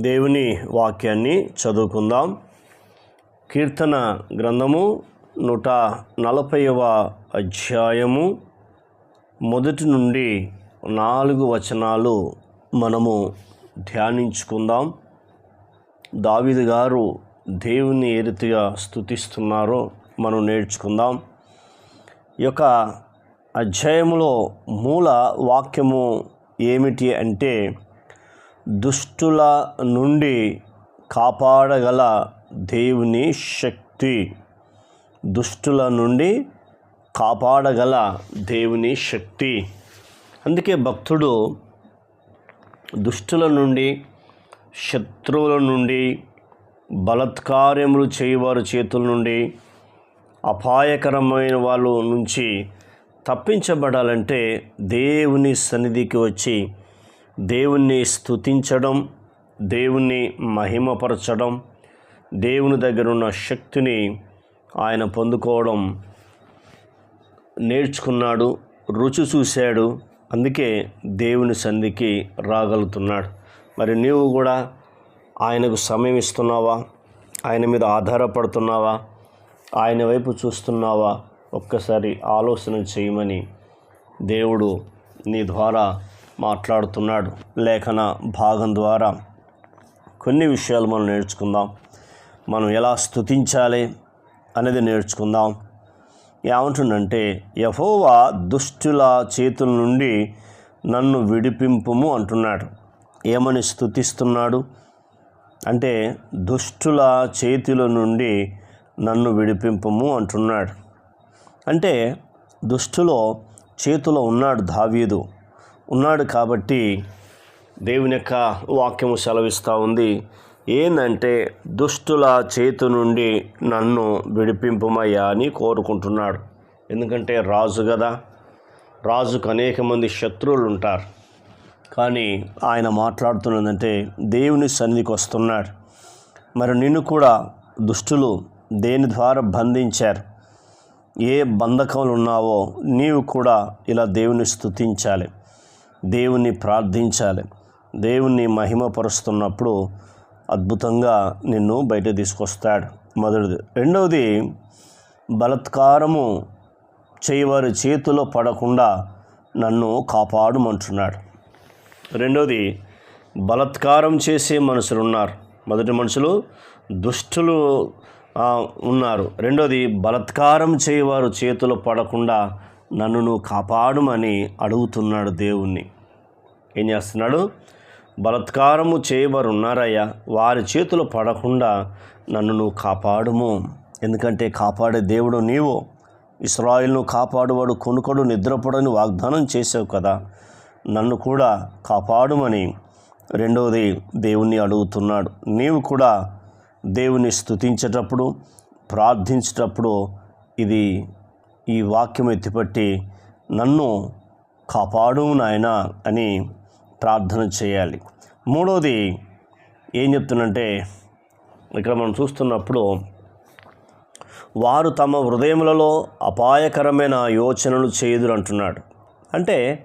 దేవుని వాక్యాన్ని చదువుకుందాం. కీర్తన గ్రంథము నూట నలభైవ అధ్యాయము. మొదటి నుండి నాలుగు వచనాలు మనము ధ్యానించుకుందాం. దావిద గారు దేవుని ఏ రీతిగా స్థుతిస్తున్నారో మనం నేర్చుకుందాం. ఈ యొక్క అధ్యాయములో మూల వాక్యము ఏమిటి అంటే దుష్టుల నుండి కాపాడగల దేవుని శక్తి. దుష్టుల నుండి కాపాడగల దేవుని శక్తి. అందుకే భక్తుడు దుష్టుల నుండి శత్రువుల నుండి బలత్కార్యములు చేయవారి చేతుల నుండి అపాయకరమైన వాళ్ళ నుంచి తప్పించబడాలంటే దేవుని సన్నిధికి వచ్చి దేవుణ్ణి స్తుతించడం దేవుణ్ణి మహిమపరచడం దేవుని దగ్గర ఉన్న శక్తిని ఆయన పొందుకోవడం నేర్చుకున్నాడు రుచి చూశాడు. అందుకే దేవుని సంధికి రాగలుగుతున్నాడు. మరి నీవు కూడా ఆయనకు సమయం ఇస్తున్నావా? ఆయన మీద ఆధారపడుతున్నావా? ఆయన వైపు చూస్తున్నావా? ఒక్కసారి ఆలోచన చేయమని దేవుడు నీ ద్వారా మాట్లాడుతున్నాడు. లేఖన భాగం ద్వారా కొన్ని విషయాలు మనం నేర్చుకుందాం. మనం ఎలా స్థుతించాలి అనేది నేర్చుకుందాం. ఏమంటుండంటే యహోవా దుష్టుల చేతుల నుండి నన్ను విడిపింపుము అంటున్నాడు. ఏమని స్థుతిస్తున్నాడు అంటే దుష్టుల చేతుల నుండి నన్ను విడిపింపము అంటున్నాడు. అంటే దుష్టులో చేతిలో ఉన్నాడు దావీదు. ఉన్నాడు కాబట్టి దేవుని యొక్క వాక్యము సెలవిస్తూ ఉంది. ఏంటంటే దుష్టుల చేతి నుండి నన్ను విడిపింపమయ్యా అని కోరుకుంటున్నాడు. ఎందుకంటే రాజు కదా రాజుకు అనేక మంది శత్రువులు ఉంటారు. కానీ ఆయన మాట్లాడుతున్నదంటే దేవుని సన్నిధికి వస్తున్నాడు. మరి నిన్ను కూడా దుష్టులు దేని ద్వారా బంధించారు? ఏ బంధకంలో ఉన్నావో నీవు కూడా ఇలా దేవుని స్తుతించాలి దేవుణ్ణి ప్రార్థించాలి. దేవుణ్ణి మహిమపరుస్తున్నప్పుడు అద్భుతంగా నిన్ను బయట తీసుకొస్తాడు మొదటిది. రెండవది బలత్కారము చేయవారి చేతిలో పడకుండా నన్ను కాపాడుమంటున్నాడు. రెండవది బలత్కారం చేసే మనుషులు ఉన్నారు. మొదటి మనుషులు దుష్టులు ఉన్నారు. రెండోది బలత్కారం చేయవారు చేతులు పడకుండా నన్ను నువ్వు కాపాడుమని అడుగుతున్నాడు దేవుణ్ణి. ఏం చేస్తున్నాడు? బలత్కారము చేయవారు ఉన్నారయ్యా వారి చేతులు పడకుండా నన్ను నువ్వు కాపాడుము. ఎందుకంటే కాపాడే దేవుడు నీవు. ఇస్రాయిల్ను కాపాడువాడు కొనుకొడు నిద్రపడని వాగ్దానం చేసావు కదా. నన్ను కూడా కాపాడుమని రెండవది దేవుణ్ణి అడుగుతున్నాడు. నీవు కూడా దేవుని స్తుతించేటప్పుడు ప్రార్థించేటప్పుడు ఇది ఈ వాక్యం ఎత్తిపట్టి నన్ను కాపాడు నాయన అని ప్రార్థన చేయాలి. మూడవది ఏం చెప్తున్నంటే ఇక్కడ మనం చూస్తున్నప్పుడు వారు తమ హృదయములలో అపాయకరమైన యోచనలు చేయుదురు అంటున్నాడు. అంటే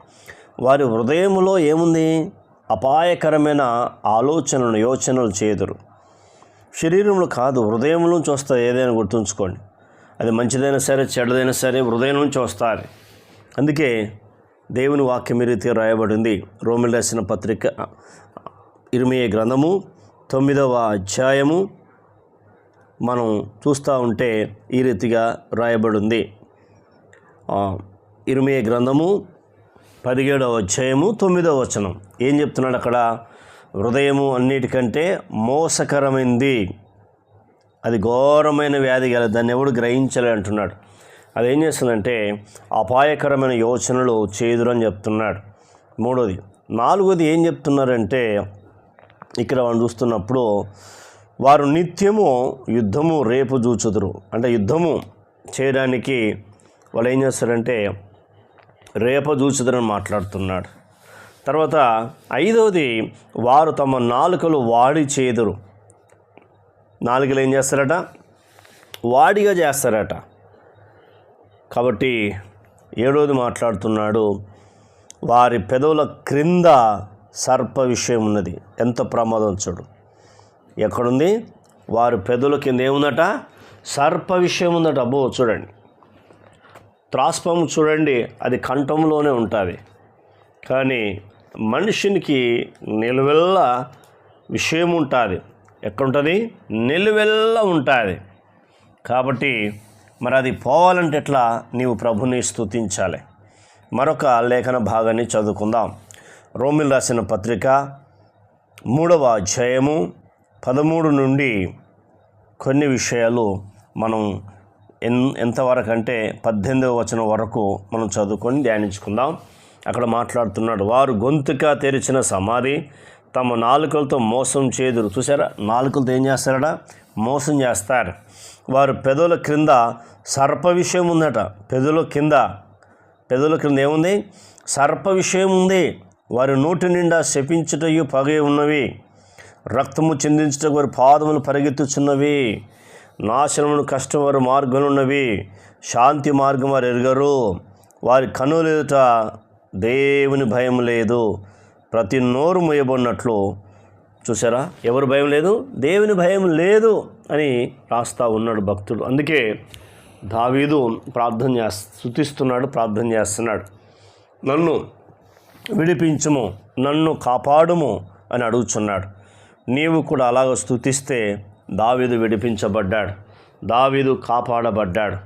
వారి హృదయములో ఏముంది? అపాయకరమైన ఆలోచనలు యోచనలు చేదురు శరీరంలో కాదు హృదయంలో నుంచి వస్తుంది ఏదైనా గుర్తుంచుకోండి. అది మంచిదైనా సరే చెడ్డదైనా సరే హృదయం నుంచి వస్తుంది. అందుకే దేవుని వాక్యం ఈ రీతిగా రాయబడింది. రోమిల్ రాసిన పత్రిక ఇరిమియ గ్రంథము తొమ్మిదవ అధ్యాయము మనం చూస్తూ ఉంటే ఈ రీతిగా రాయబడింది. ఇరిమియ గ్రంథము పదిహేడవ అధ్యాయము తొమ్మిదవ వచనం. ఏం చెప్తున్నాడు అక్కడ? హృదయము అన్నిటికంటే మోసకరమైంది. అది ఘోరమైన వ్యాధి గల దాన్ని ఎవడు గ్రహించలే అంటున్నాడు. అది ఏం చేస్తుందంటే అపాయకరమైన యోచనలు చేదురు అని చెప్తున్నాడు. మూడోది. నాలుగోది ఏం చెప్తున్నారంటే ఇక్కడ మనం చూస్తున్నప్పుడు వారు నిత్యము యుద్ధము రేపు చూచుదురు. అంటే యుద్ధము చేయడానికి వాళ్ళు ఏం చేస్తారంటే రేప చూచుదరని మాట్లాడుతున్నాడు. తర్వాత ఐదవది వారు తమ నాలుకలు వాడి చేదురు. నాలుగులు ఏం చేస్తారట? వాడిగా చేస్తారట. కాబట్టి ఏడోది మాట్లాడుతున్నాడు వారి పెదవుల క్రింద సర్ప విషయం ఉన్నది. ఎంత ప్రమాదం చూడు. ఎక్కడుంది? వారి పెదవుల కింద ఏముందట? సర్ప విషయం ఉందట. అబ్బో చూడండి. త్రాస్పం చూడండి అది కంఠంలోనే ఉంటుంది. కానీ మనిషినికి నిలువెల్లా విషయం ఉంటుంది. ఎక్కడుంటుంది? నిలువెల్ల ఉంటుంది. కాబట్టి మరి అది పోవాలంటే ఎట్లా? నీవు ప్రభుని స్తుతించాలి. మరొక లేఖన భాగాన్ని చదువుకుందాం. రోమిల్ రాసిన పత్రిక మూడవ అధ్యాయము పదమూడు నుండి కొన్ని విషయాలు మనం ఎన్ ఎంతవరకు అంటే పద్దెనిమిదవ వచనం వరకు మనం చదువుకొని ధ్యానించుకుందాం. అక్కడ మాట్లాడుతున్నాడు వారు గొంతుక తెరిచిన సమాధి తమ నాలుకలతో మోసం చేదురు. చూసారా నాలుకలతో ఏం చేస్తారట? మోసం చేస్తారు. వారు పెదవుల క్రింద సర్ప విషయం ఉందట. పెదవుల కింద పెదవుల క్రింద ఏముంది? సర్ప విషయం ఉంది. వారి నోటి నిండా శపించుటయు పగే ఉన్నవి. రక్తము చిందించుటకు వారి పాదములు పరిగెత్తుచున్నవి. నాశనమును కష్టం వారి మార్గములున్నవి శాంతి మార్గం వారు ఎరగరు. వారి కనులు ఎదుట దేవుని భయం లేదు. ప్రతి నోరు మొయ్యబడినట్లు చూసారా? ఎవరు భయం లేదు? దేవుని భయం లేదు అని రాస్తా ఉన్నాడు భక్తుడు అందుకే దావీదు ప్రార్థన చేస్త స్థుతిస్తున్నాడు ప్రార్థన చేస్తున్నాడు. నన్ను విడిపించుము నన్ను కాపాడుము అని అడుగుచున్నాడు. నీవు కూడా అలాగ స్థుతిస్తే దావీదు విడిపించబడ్డాడు. దావీదు కాపాడబడ్డాడు.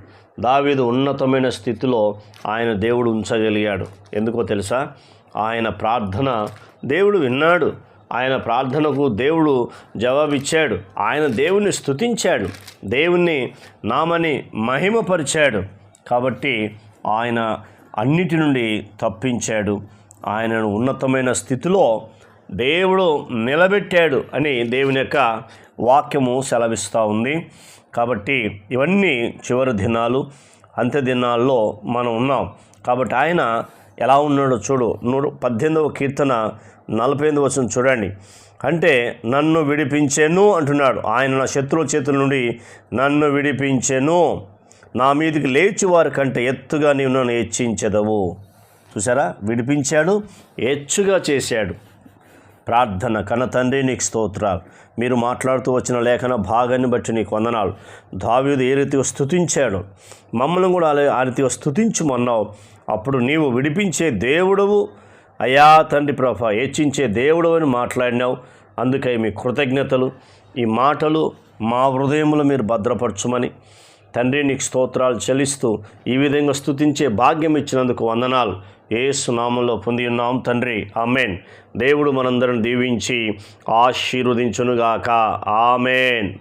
దావీదు ఉన్నతమైన స్థితిలో ఆయన దేవుడు ఉంచగలిగాడు. ఎందుకో తెలుసా? ఆయన ప్రార్థన దేవుడు విన్నాడు. ఆయన ప్రార్థనకు దేవుడు జవాబిచ్చాడు. ఆయన దేవుణ్ణి స్థుతించాడు దేవుణ్ణి నామని మహిమపరిచాడు. కాబట్టి ఆయన అన్నిటి నుండి తప్పించాడు. ఆయనను ఉన్నతమైన స్థితిలో దేవుడు నిలబెట్టాడు అని దేవుని యొక్క వాక్యము సెలవిస్తూ ఉంది. కాబట్టి ఇవన్నీ చివరి దినాలు అంత్య దినాల్లో మనం ఉన్నాం. కాబట్టి ఆయన ఎలా ఉన్నాడో చూడు. నూరు పద్దెనిమిదవ కీర్తన నలభై ఎనిమిది వచ్చిన చూడండి. అంటే నన్ను విడిపించెను అంటున్నాడు. ఆయన నా శత్రువు చేతుల నుండి నన్ను విడిపించెను. నా మీదకి లేచి వారి కంటే ఎత్తుగా నీవు నన్ను హెచ్చించదవు. చూసారా? విడిపించాడు హెచ్చుగా చేశాడు. ప్రార్థన కన్న తండ్రి నీకు స్తోత్రాలు. మీరు మాట్లాడుతూ వచ్చిన లేఖన భాగాన్ని బట్టి నీకు వందనాలు. దావీదు ఏ రీతిగా స్థుతించాడు మమ్మల్ని కూడా అలా ఆ రీతిగా స్థుతించమన్నావు అప్పుడు నీవు విడిపించే దేవుడవు. అయా తండ్రి ప్రభ హెచ్చించే దేవుడు అని మాట్లాడినావు. అందుకై మీ కృతజ్ఞతలు ఈ మాటలు మా హృదయములు మీరు భద్రపరచుమని. తండ్రి నీకు స్తోత్రాలు చెల్లిస్తూ ఈ విధంగా స్థుతించే భాగ్యం ఇచ్చినందుకు వందనాలు. ఏసు నామంలో పొంది ఉన్నాం తండ్రి. ఆమెన్. దేవుడు మనందరం దీవించి ఆశీర్వదించునుగాక. ఆమెన్.